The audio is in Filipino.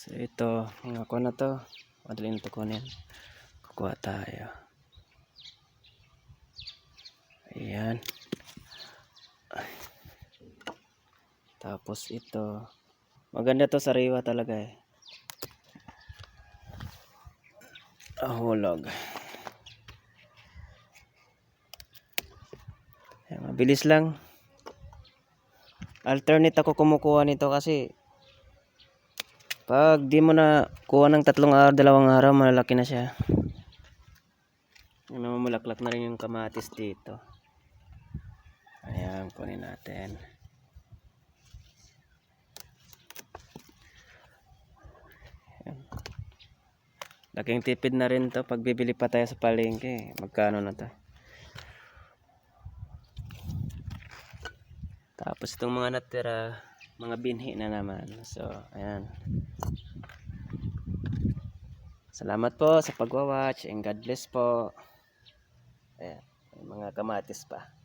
So ito, mga kuha na to. Madali na to kunin. Kukuha tayo. Ayan. Ay. Tapos ito. Maganda to sa riwa talaga eh. Ahulog. Ayan, mabilis lang. Alternate ako kumukuha nito kasi pag di mo na kuha ng tatlong araw, dalawang araw, malalaki na siya. Yung namumulaklak na rin yung kamatis dito. Ayan, kunin natin. Ayan. Laking tipid na rin to pag bibili pa tayo sa palengke. Magkano na to? Tapos itong mga natira, mga binhi na naman. So, ayan. Salamat po sa pagwa-watch and God bless po. Ayan, mga kamatis pa.